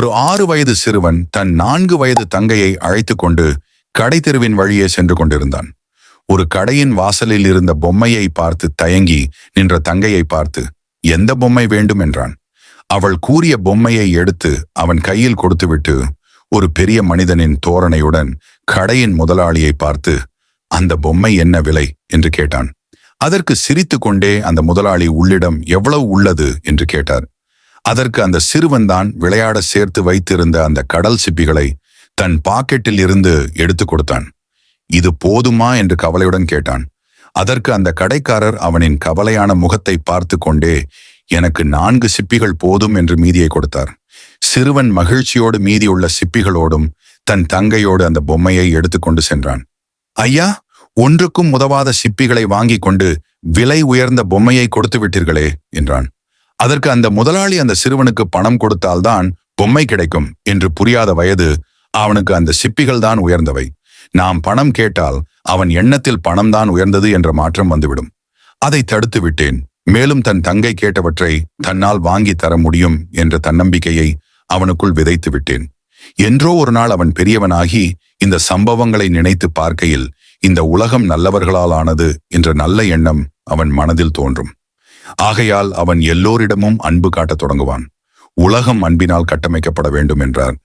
ஒரு ஆறு வயது சிறுவன் தன் நான்கு வயது தங்கையை அழைத்துக் கொண்டு கடை தெருவின் வழியே சென்று கொண்டிருந்தான். ஒரு கடையின் வாசலில் இருந்த பொம்மையை பார்த்து தயங்கி நின்ற தங்கையை பார்த்து எந்த பொம்மை வேண்டும்? என்றான். அவள் கூறிய பொம்மையை எடுத்து அவன் கையில் கொடுத்துவிட்டு ஒரு பெரிய மனிதனின் தோரணையுடன் கடையின் முதலாளியை பார்த்து அந்த பொம்மை என்ன விலை? என்று கேட்டான். அதற்கு சிரித்துக்கொண்டே அந்த முதலாளி உள்ளிடம் எவ்வளவு உள்ளது? என்று கேட்டார். அதற்கு அந்த சிறுவன்தான் விளையாட சேர்த்து வைத்திருந்த அந்த கடல் சிப்பிகளை தன் பாக்கெட்டில் இருந்து எடுத்து கொடுத்தான். இது போதுமா? என்று கவலையுடன் கேட்டான். அதற்கு அந்த கடைக்காரர் அவனின் கவலையான முகத்தை பார்த்து கொண்டே எனக்கு நான்கு சிப்பிகள் போதும் என்று மீதியை கொடுத்தார். சிறுவன் மகிழ்ச்சியோடு மீதியுள்ள சிப்பிகளோடும் தன் தங்கையோடு அந்த பொம்மையை எடுத்துக்கொண்டு சென்றான். ஐயா ஒன்றுக்கும் உதவாத சிப்பிகளை வாங்கிக் கொண்டு விலை உயர்ந்த பொம்மையை கொடுத்து விட்டீர்களே என்றான். அதற்கு அந்த முதலாளி அந்த சிறுவனுக்கு பணம் கொடுத்தால்தான் பொம்மை கிடைக்கும் என்று புரியாத வயது அவனுக்கு அந்த சிப்பிகள் தான் உயர்ந்தவை. நாம் பணம் கேட்டால் அவன் எண்ணத்தில் பணம்தான் உயர்ந்தது என்ற மாற்றம் வந்துவிடும். அதை தடுத்து விட்டேன். மேலும் தன் தங்கை கேட்டவற்றை தன்னால் வாங்கி தர முடியும் என்ற தன்னம்பிக்கையை அவனுக்குள் விதைத்து விட்டேன். என்றோ ஒரு நாள் அவன் பெரியவனாகி இந்த சம்பவங்களை நினைத்து பார்க்கையில் இந்த உலகம் நல்லவர்களால் ஆனது என்ற நல்ல எண்ணம் அவன் மனதில் தோன்றும். ஆகையால் அவன் எல்லோரிடமும் அன்பு காட்டத் தொடங்குவான். உலகம் அன்பினால் கட்டமைக்கப்பட வேண்டும் என்றார்.